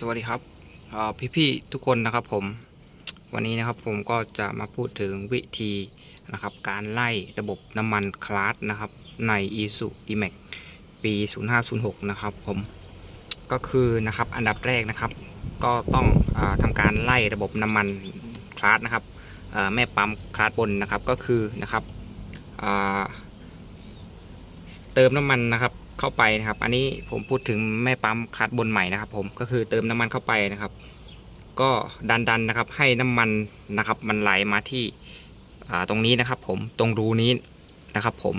สวัสดีครับพี่พี่ๆทุกคนนะครับผมวันนี้นะครับผมก็จะมาพูดถึงวิธีนะครับ การไล่ระบบน้ำมันคลาสนะครับ ใน i s u d m a x ปี 0506 นะครับผมก็คือนะครับอันดับแรกนะครับ ก็ต้องอทำการไล่ระบบน้ำมันคลาสนะครับแม่ปั๊มคลาสบนนะครับก็คือนะครับเติมน้ำมันนะครับ เข้าไปนะครับ อันนี้ผมพูดถึงแม่ปั๊มคลัตช์บนใหม่นะครับ ผมก็คือเติมน้ำมันเข้าไปนะครับ ก็ดันดันนะครับให้น้ำมันนะครับ มันไหลมาที่ตรงนี้นะครับ ผมตรงรูนี้นะครับ ผม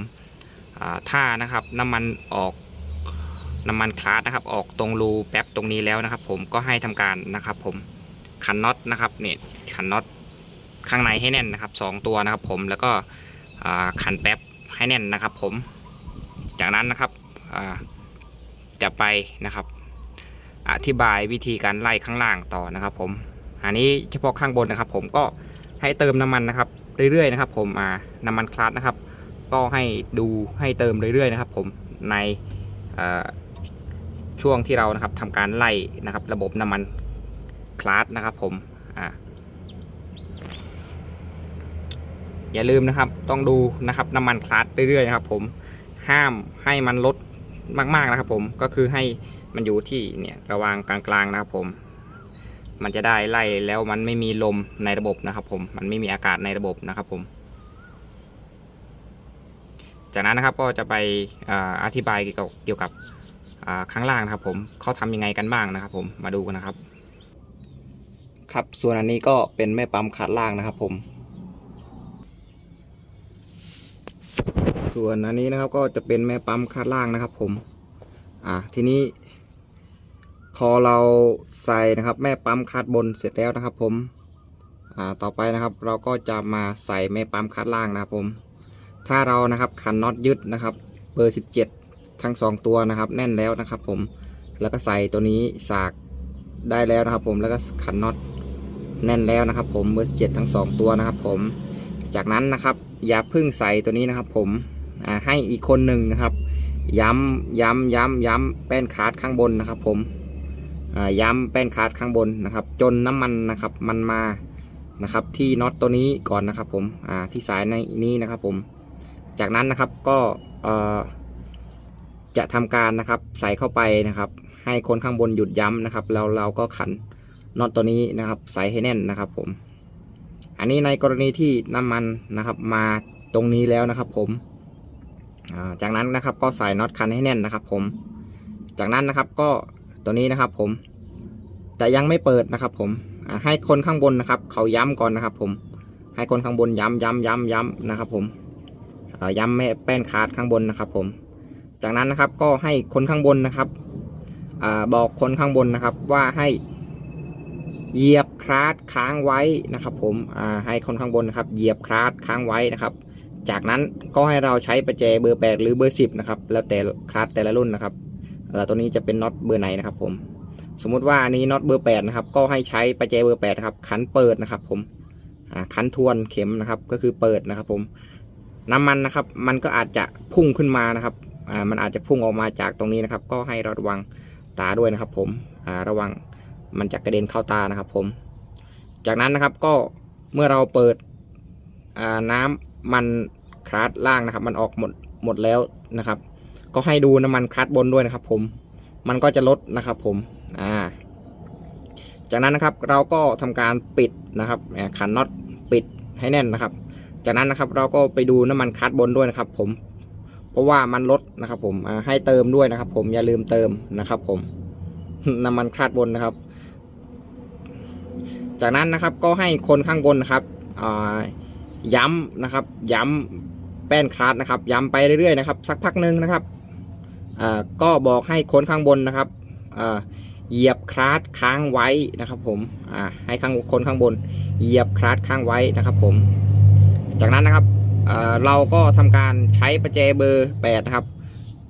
ถ้านะครับน้ำมันออกน้ำมันคลาสนะครับ ออกตรงรูแป๊บตรงนี้แล้วนะครับ ผมก็ให้ทำการนะครับ ผมขันน็อตนะครับเนี่ยขันน็อตข้างในให้แน่นนะครับสองตัวนะครับ ผมแล้วก็ขันแป๊บให้แน่นนะครับ ผมจากนั้นนะครับ จะไปนะครับ อธิบายวิธีการไล่ข้างล่างต่อนะครับ ผม อันนี้เฉพาะข้างบนนะครับ ผมก็ให้เติมน้ำมันนะครับ เรื่อยๆนะครับ ผมอ่าน้ำมันคลาสนะครับ ก็ให้ดูให้เติมเรื่อยๆนะครับ ผมในช่วงที่เรานะครับทำการไล่นะครับ ระบบน้ำมันคลาสนะครับ ผมออย่าลืมนะครับ ต้องดูนะครับน้ำมันคลาสเรื่อยๆนะครับ ผมห้ามให้มันลด มาก ๆ นะครับผมก็คือให้มันอยู่ที่เนี่ยระหว่างกลางๆนะครับผม มันจะได้ไล่แล้วมันไม่มีลมในระบบนะครับผมมันไม่มีอากาศในระบบนะครับผม จากนั้นนะครับก็จะไปออธิบายเกี่ยวกับข้างล่างนะครับผมเขาทำยังไงกันบ้างนะครับผมมาดูกันนะครับ ครับส่วนอันนี้ก็เป็นแม่ปั๊มขาดล่างนะครับผม ส่วนอันนี้นะครับก็จะเป็นแม่ปั๊มคาดล่างนะครับ ผม อ่าทีนี้ พอเราใส่นะครับ แม่ปั๊มคาดบนเสร็จแล้วนะครับ ผม อ่าต่อไปนะครับ เราก็จะมาใส่แม่ปั๊มคาดล่างนะครับ ผม ถ้าเรานะครับขันน็อตยึดนะครับ เบอร์ 17 ทั้ง 2 ตัวนะครับ แน่นแล้วนะครับ ผมแล้วก็ใส่ตัวนี้สากได้แล้วนะครับ ผมแล้วก็ขันน็อตแน่นแล้วนะครับ ผมเบอร์17ทั้ง 2 ตัวนะครับ ผมจากนั้นนะครับ อย่าเพึ่งใส่ตัวนี้นะครับ ผม ให้อีกคนหนึ่งนะครับ ย้ำย้ำย้ำย้ำแป้นคาร์ดข้างบนนะครับ ผมย้ำแป้นคาร์ดข้างบนนะครับ จนน้ำมันนะครับ มันมานะครับ ที่น็อตตัวนี้ก่อนนะครับ ผมที่สายในนี้นะครับ ผม จากนั้นนะครับก็จะทำการนะครับ ใส่เข้าไปนะครับ ให้คนข้างบนหยุดย้ำนะครับแล้วเราก็ขันน็อตตัวนี้นะครับ ใส่ให้แน่นนะครับ ผม อันนี้ในกรณีที่น้ำมันนะครับ มาตรงนี้แล้วนะครับ ผม จากนั้นนะครับก็ใส่น็อตคันให้แน่นนะครับ ผม จากนั้นนะครับก็ตัวนี้นะครับ ผมแต่ยังไม่เปิดนะครับ ผมให้คนข้างบนนะครับ เขาย้ำก่อนนะครับ ผม ให้คนข้างบนย้ำย้ำย้ำย้ำนะครับ ผมย้ำแม่แป้นคาดข้างบนนะครับ ผม จากนั้นนะครับก็ให้คนข้างบนนะครับอบอกคนข้างบนนะครับ ว่าให้เหยียบคลาสค้างไว้นะครับ ผมให้คนข้างบนนะครับ เหยียบคลาสค้างไว้นะครับ จากนั้นก็ให้เราใช้ประแจเบอร์ 8 หรือเบอร์ 10 นะครับ แล้วแต่คลาสแต่ละรุ่นนะครับเอ่อตัวนี้จะเป็นน็อตเบอร์ไหนนะครับผม สมมุติว่าอันนี้น็อตเบอร์ 8 นะครับ ก็ให้ใช้ประแจเบอร์ 8 นะครับ ขันเปิดนะครับ ผมอ่าขันทวนเข็มนะครับ ก็คือเปิดนะครับผมน้ำมันนะครับ มันก็อาจจะพุ่งขึ้นมานะครับอ่ามันอาจจะพุ่งออกมาจากตรงนี้นะครับ ก็ให้ระวังตาด้วยนะครับ ผมอ่าระวังมันจะกระเด็นเข้าตานะครับ ผม จากนั้นนะครับก็เมื่อเราเปิดอ่าน้ำ มันคลาสล่างนะครับ มันออกหมดหมดแล้วนะครับ ก็ให้ดูน้ำมันคลาสบนด้วยนะครับ ผม มันก็จะลดนะครับผม อ่า จากนั้นนะครับเราก็ทำการปิดนะครับขันน็อตปิดให้แน่นนะครับ จากนั้นนะครับเราก็ไปดูน้ำมันคลาสบนด้วยนะครับ ผม เพราะว่ามันลดนะครับ ผมให้เติมด้วยนะครับ ผมอย่าลืมเติมนะครับ ผมน้ำมันคลาสบนนะครับ จากนั้นนะครับก็ให้คนข้างบนนะครับอ่า ย้ำนะครับ ย้ำแป้นคลาสนะครับ ย้ำไปเรื่อยๆนะครับ สักพักหนึ่งนะครับก็บอกให้คนข้างบนนะครับเหยียบคลาสค้างไว้นะครับ ผมให้ข้างคนข้างบน เหยียบคลาสค้างไว้นะครับ ผม จากนั้นนะครับเราก็ทำการใช้ประแจเบอร์8นะครับ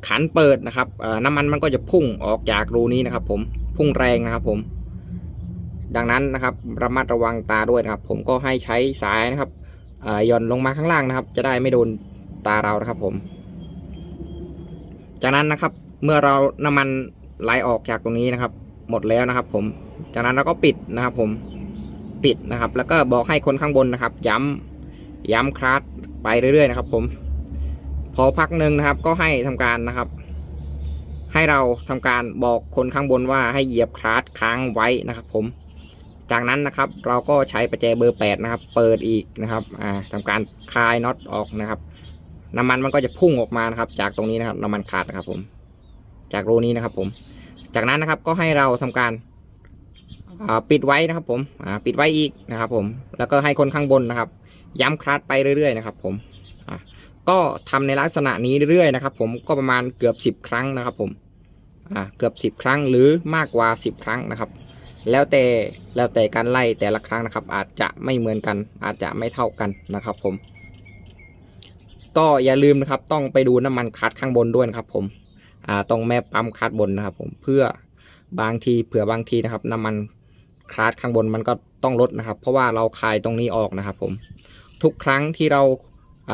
ขันเปิดนะครับน้ำมันมันก็จะพุ่งออกจากรูนี้นะครับ ผมพุ่งแรงนะครับ ผม ดังนั้นนะครับ ระมัดระวังตาด้วยนะครับ ผมก็ให้ใช้สายนะครับ หย่อนลงมาข้างล่างนะครับ จะได้ไม่โดนตาเรานะครับผม จากนั้นนะครับ เมื่อเราน้ำมันไหลออกจากตรงนี้นะครับ หมดแล้วนะครับ ผม จากนั้นเราก็ปิดนะครับ ผมปิดนะครับ แล้วก็บอกให้คนข้างบนนะครับ ย้ำย้ำคลาสไปเรื่อยๆนะครับ ผม พอพักหนึ่งนะครับ ก็ให้ทำการนะครับ ให้เราทำการบอกคนข้างบนว่าให้เหยียบคลาสค้างไว้นะครับ ผม จากนั้นนะครับเราก็ใช้ประแจเบอร์ 8 นะครับ เปิดอีกนะครับอ่าทำการคลายน็อตออกนะครับ น้ำมันมันก็จะพุ่งออกมานะครับ จากตรงนี้นะครับน้ำมันขาดนะครับผม จากรูนี้นะครับผม จากนั้นนะครับก็ให้เราทำการปิดไว้นะครับผมปิดไว้อีกนะครับ ผม แล้วก็ให้คนข้างบนนะครับ ย้ำคลาสไปเรื่อยๆนะครับ ผมก็ทำในลักษณะนี้เรื่อยๆนะครับ ผมก็ประมาณเกือบ 10 ครั้งนะครับ ผมเกือบ 10 ครั้งหรือมากกว่า 10 ครั้งนะครับ แล้วแต่แล้วแต่การไล่แต่ละครั้งนะครับ อาจจะไม่เหมือนกัน อาจจะไม่เท่ากันนะครับ ผม ก็อย่าลืมนะครับ ต้องไปดูน้ำมันคัดข้างบนด้วยนะครับผมอ่าตรงแม่ปั๊มคัดบนนะครับ ผมเพื่อบางทีเผื่อบางทีนะครับ น้ำมันคลัดข้างบนมันก็ต้องลดนะครับ เพราะว่าเราคลายตรงนี้ออกนะครับ ผมทุกครั้งที่เรา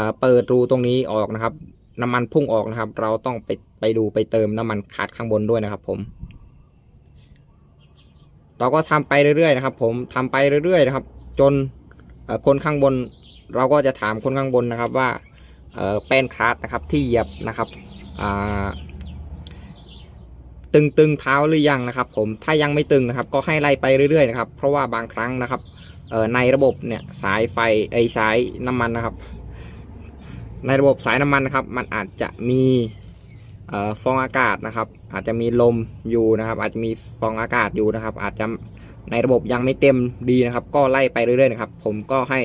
าเปิดรูตรงนี้ออกนะครับ น้ำมันพุ่งออกนะครับ เราต้องไปไปดูไปเติมน้ำมันคัดข้างบนด้วยนะครับ ผม เราก็ทำไปเรื่อยๆนะครับ ผมทำไปเรื่อยๆนะครับ จนคนข้างบน เราก็จะถามคนข้างบนนะครับว่าแป้นคลาสนะครับที่เหยียบนะครับตึงตึงเท้าหรือยังนะครับ ผมถ้ายังไม่ตึงนะครับ ก็ให้ไล่ไปเรื่อยๆนะครับ เพราะว่าบางครั้งนะครับในระบบเนี่ยสายไฟไอสายน้ำมันนะครับ ในระบบสายน้ำมันนะครับ มันอาจจะมี ฟองอากาศนะครับ อาจจะมีลมอยู่นะครับ อาจจะมีฟองอากาศอยู่นะครับ อาจจะในระบบยังไม่เต็มดีนะครับ ก็ไล่ไปเรื่อยๆนะครับ ผมก็ให้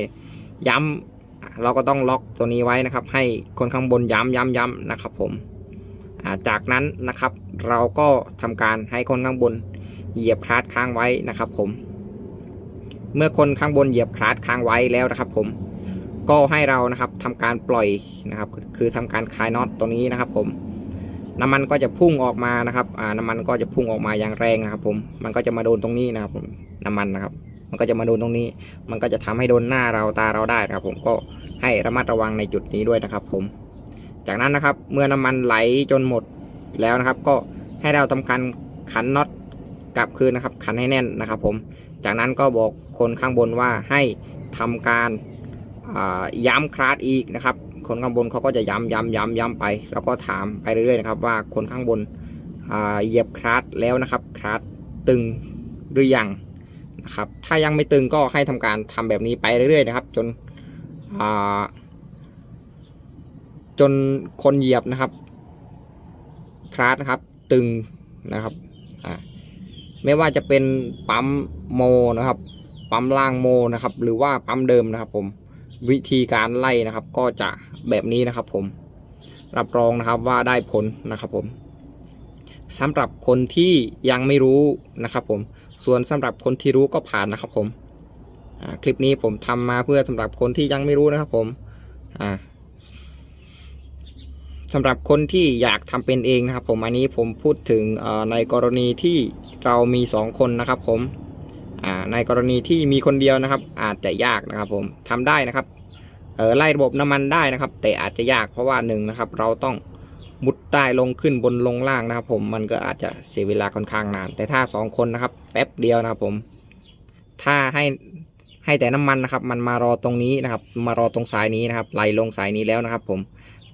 ย้ำเราก็ต้องล็อกตัวนี้ไว้นะครับ ให้คนข้างบนย้ำย้ำย้ำนะครับ ผมาจากนั้นนะครับ เราก็ทำการให้คนข้างบนเหยียบคลาสค้างไว้นะครับ ผม เมื่อคนข้างบนเหยียบคลาสค้างไว้แล้วนะครับ ผมก็ให้เรานะครับทำการปล่อยนะครับ คือทำการคลายน็อตตัวนี้นะครับ ผม น้ำมันก็จะพุ่งออกมานะครับอ่าน้ำมันก็จะพุ่งออกมาอย่างแรงนะครับ ผมมันก็จะมาโดนตรงนี้นะครับผมน้ำมันนะครับ มันก็จะมาโดนตรงนี้ มันก็จะทำให้โดนหน้าเราตาเราได้นะครับ ผมก็ให้ระมัดระวังในจุดนี้ด้วยนะครับ ผม จากนั้นนะครับ เมื่อน้ำมันไหลจนหมดแล้วนะครับ ก็ให้เราทำการขันน็อตกลับคืนนะครับ ขันให้แน่นนะครับ ผม จากนั้นก็บอกคนข้างบนว่าให้ทำการย้ำคลาสอีกนะครับ คนข้างบนเขาก็จะย้ำย้ำย้ำย้ำไป แล้วก็ถามไปเรื่อยๆนะครับว่าคนข้างบนเหยียบคลาสแล้วนะครับคลาสตึงหรือยังนะครับ ถ้ายังไม่ตึงก็ให้ทำการทำแบบนี้ไปเรื่อยๆนะครับ จนจนคนเหยียบนะครับคลาสนะครับตึงนะครับไม่ว่าจะเป็นปั๊มโมนะครับปั๊มล่างโมนะครับ หรือว่าปั๊มเดิมนะครับผมวิธีการไล่นะครับก็จะ แบบนี้นะครับผมรับรองนะครับว่าได้ผลนะครับผมสำหรับคนที่ยังไม่รู้นะครับผมส่วนสำหรับคนที่รู้ก็ผ่านนะครับผมคลิปนี้ผมทำมาเพื่อสำหรับคนที่ยังไม่รู้นะครับผมอ่าสำหรับคนที่อยากทำเป็นเองนะครับ ผมอันนี้ผมพูดถึงในกรณีที่เรามีสองคนนะครับผมในกรณีที่มีคนเดียวนะครับ อาจจะยากนะครับผมทำได้นะครับ ไล่ระบบน้ำมันได้นะครับ แต่อาจจะยากเพราะว่าหนึ่งนะครับ เราต้องมุดใต้ลงขึ้นบนลงล่างนะครับ ผมมันก็อาจจะเสียเวลาค่อนข้างนาน แต่ถ้าสองคนนะครับ แป๊บเดียวนะครับผม ถ้าให้ให้แต่น้ำมันนะครับ มันมารอตรงนี้นะครับ มารอตรงสายนี้นะครับไหลลงสายนี้แล้วนะครับ ผม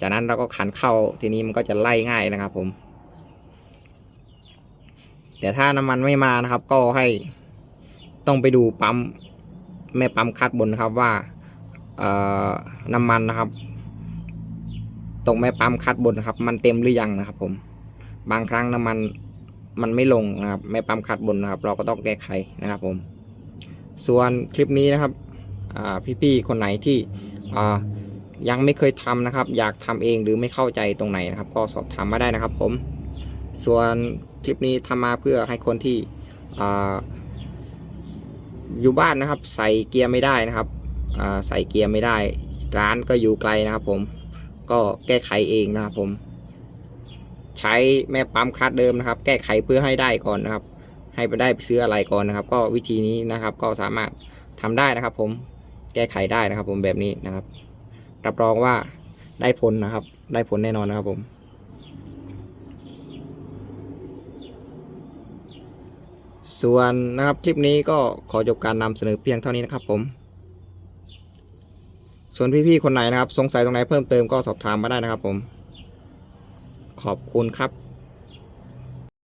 จากนั้นเราก็ขันเข้าทีนี้มันก็จะไล่ง่ายนะครับ ผม แต่ถ้าน้ำมันไม่มานะครับ ก็ให้ต้องไปดูปั๊มแม่ปั๊มคัดบนครับว่า น้ำมันนะครับ ตรงแม่ปั๊มคัดบนนะครับ มันเต็มหรือยังนะครับ ผม บางครั้งน้ำมันมันไม่ลงนะครับแม่ปั๊มคัดบนนะครับ เราก็ต้องแก้ไขนะครับ ผม ส่วนคลิปนี้นะครับพี่ๆคนไหนที่ยังไม่เคยทำนะครับ อยากทำเองหรือไม่เข้าใจตรงไหนนะครับ ก็สอบถามมาได้นะครับ ผม ส่วนคลิปนี้ทำมาเพื่อให้คนที่ออยู่บ้านนะครับ ใส่เกียร์ไม่ได้นะครับ ใส่เกียร์ไม่ได้ ร้านก็อยู่ไกลนะครับผมก็แก้ไขเองนะครับผม ใช้แม่ปั๊มคลัตเดิมนะครับ แก้ไขเพื่อให้ได้ก่อนนะครับ ให้ไปได้ซื้ออะไรก่อนนะครับ ก็วิธีนี้นะครับก็สามารถทำได้นะครับ ผมแก้ไขได้นะครับ ผมแบบนี้นะครับ รับรองว่าได้ผลนะครับ ได้ผลแน่นอนนะครับผมส่วนนะครับคลิปนี้ก็ขอจบการนำเสนอเพียงเท่านี้นะครับผม ส่วนพี่ๆคนไหนนะครับ สงสัยตรงไหนเพิ่มเติมก็สอบถามมาได้นะครับผม ขอบคุณครับ